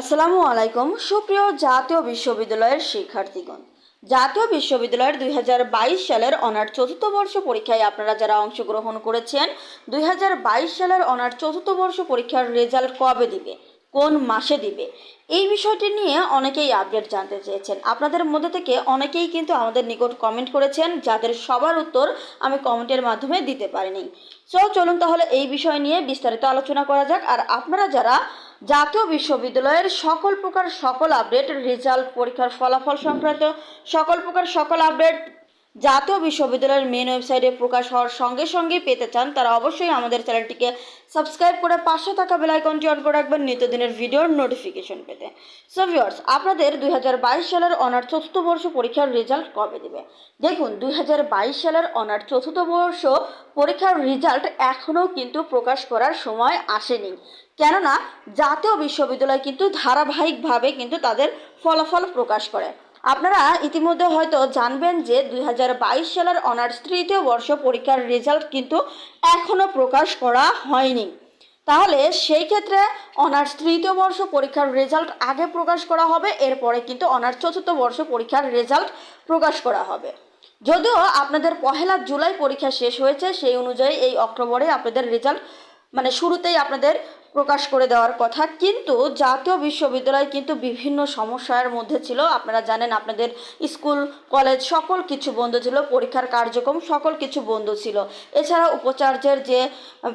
আসসালামু আলাইকুম, সুপ্রিয় জাতীয় বিশ্ববিদ্যালয়ের শিক্ষার্থীগণ। জাতীয় বিশ্ববিদ্যালয়ের দুই হাজার বাইশ সালের অনার চতুর্থ বর্ষ পরীক্ষায় আপনারা যারা অংশগ্রহণ করেছেন, দুই হাজার বাইশ সালের অনার চতুর্থ বর্ষ পরীক্ষার রেজাল্ট কবে দিবে? কোন মাসে দিবে? এই বিষয়টি নিয়ে অনেকেই আপডেট জানতে চেয়েছেন। আপনাদের মধ্যে থেকে অনেকেই কিন্তু আমাদের নিকট কমেন্ট করেছেন, যাদের সবার উত্তর আমি কমেন্টের মাধ্যমে দিতে পারিনি। সো চলুন তাহলে এই বিষয় নিয়ে বিস্তারিত আলোচনা করা যাক। আর আপনারা যারা জাতীয় বিশ্ববিদ্যালয়ের সকল প্রকার সকল আপডেট রেজাল্ট পরীক্ষার ফলাফল সংক্রান্ত সকল প্রকার সকল আপডেট জাতীয় বিশ্ববিদ্যালয়ের মেন ওয়েবসাইটে প্রকাশ হওয়ার সঙ্গে সঙ্গেই পেতে চান, তারা অবশ্যই আমাদের চ্যানেলটিকে সাবস্ক্রাইব করে পাশে থাকা বেল আইকনটি অন করে রাখবেন, নিত্যদিনের ভিডিওর নোটিফিকেশন পেতে। সো ভিউয়ার্স আপনাদের দুই হাজার বাইশ সালের অনার চতুর্থ বর্ষ পরীক্ষার রেজাল্ট কবে দেবে? দেখুন, দুই হাজার বাইশ সালের অনার চতুর্থ বর্ষ পরীক্ষার রেজাল্ট এখনও কিন্তু প্রকাশ করার সময় আসেনি। কেননা, জাতীয় বিশ্ববিদ্যালয় কিন্তু ধারাবাহিকভাবে কিন্তু তাদের ফলাফল প্রকাশ করে। আপনারা ইতিমধ্যে হয়তো জানবেন যে দুই হাজার বাইশ সালের অনার্স তৃতীয় বর্ষ পরীক্ষার রেজাল্ট কিন্তু এখনও প্রকাশ করা হয়নি। তাহলে সেই ক্ষেত্রে অনার্স তৃতীয় বর্ষ পরীক্ষার রেজাল্ট আগে প্রকাশ করা হবে, এরপরে কিন্তু অনার্স চতুর্থ বর্ষ পরীক্ষার রেজাল্ট প্রকাশ করা হবে। যদিও আপনাদের পহেলা জুলাই পরীক্ষা শেষ হয়েছে, সেই অনুযায়ী এই অক্টোবরে আপনাদের রেজাল্ট মানে শুরুতেই আপনাদের প্রকাশ করে দেওয়ার কথা। কিন্তু জাতীয় বিশ্ববিদ্যালয় কিন্তু বিভিন্ন সমস্যার মধ্যে ছিল। আপনারা জানেন, আপনাদের স্কুল, কলেজ সকল কিছু বন্ধ ছিল। পরীক্ষার কার্যক্রম সকল কিছু বন্ধ ছিল। এছাড়া উপাচার্যের যে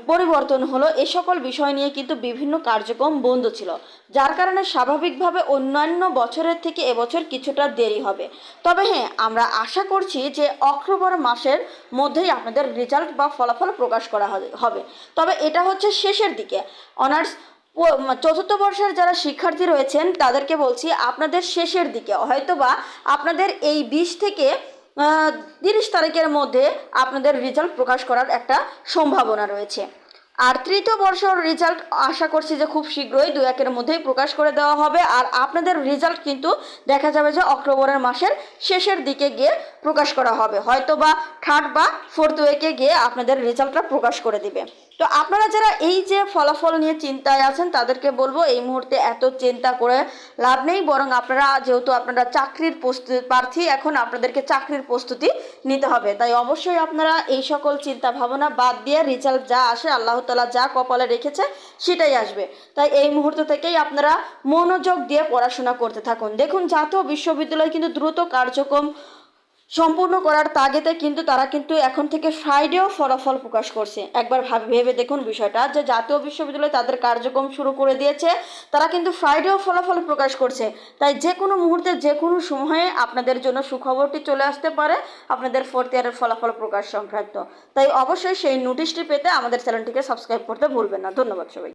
পরিবর্তন হলো, এ সকল বিষয় নিয়ে কিন্তু বিভিন্ন কার্যক্রম বন্ধ ছিল। যার কারণে স্বাভাবিকভাবে অন্যান্য বছরের থেকে এবছর কিছুটা দেরি হবে। তবে হ্যাঁ আমরা আশা করছি যে অক্টোবর মাসের মধ্যেই আপনাদের রেজাল্ট বা ফলাফল প্রকাশ করা হবে- তবে এটা হচ্ছে শেষের দিকে। অনার্স চতুর্থ বর্ষের যারা শিক্ষার্থী রয়েছেন, তাদেরকে বলছি আপনাদের শেষের দিকে। হয়তোবা আপনাদের এই বিশ থেকে তিরিশ তারিখের মধ্যে আপনাদের রেজাল্ট প্রকাশ করার একটা সম্ভাবনা রয়েছে। আর তৃতীয় বর্ষর রেজাল্ট আশা করছি যে খুব শীঘ্রই দু একের মধ্যেই প্রকাশ করে দেওয়া হবে। আর আপনাদের রেজাল্ট কিন্তু দেখা যাবে যে অক্টোবরের মাসের শেষের দিকে গিয়ে প্রকাশ করা হবে। হয়তো বা থার্ড বা ফোর্থ উইকে গিয়ে আপনাদের রেজাল্টটা প্রকাশ করে দিবে। তো আপনারা যারা এই যে ফলাফল নিয়ে চিন্তায় আছেন, তাদেরকে বলব এই মুহূর্তে এত চিন্তা করে লাভ নেই, বরং আপনারা যেহেতু আপনারা চাকরির প্রস্তুতি, প্রার্থী, এখন আপনাদেরকে চাকরির প্রস্তুতি নিতে হবে। তাই অবশ্যই আপনারা এই সকল চিন্তা ভাবনা বাদ দিয়ে রেজাল্ট যা আসে, আল্লাহ তালা যা কপালে রেখেছে সেটাই আসবে। তাই এই মুহূর্ত থেকেই আপনারা মনোযোগ দিয়ে পড়াশোনা করতে থাকুন। দেখুন জাতীয় বিশ্ববিদ্যালয় কিন্তু দ্রুত কার্যক্রম সম্পূর্ণ করার তাগেতে কিন্তু তারা কিন্তু এখন থেকে ফ্রাইডেও ফলাফল প্রকাশ করছে। একবার ভাবে ভেবে দেখুন বিষয়টা, যে জাতীয় বিশ্ববিদ্যালয় তাদের কার্যক্রম শুরু করে দিয়েছে, তারা কিন্তু ফ্রাইডেও ফলাফল প্রকাশ করছে। তাই যে কোনো মুহূর্তে, যে কোনো সময়ে আপনাদের জন্য সুখবরটি চলে আসতে পারে, আপনাদের ফোর্থ ইয়ারের ফলাফল প্রকাশ সংক্রান্ত। তাই অবশ্যই সেই নোটিশটি পেতে আমাদের চ্যানেলটিকে সাবস্ক্রাইব করতে ভুলবেন না। ধন্যবাদ সবাই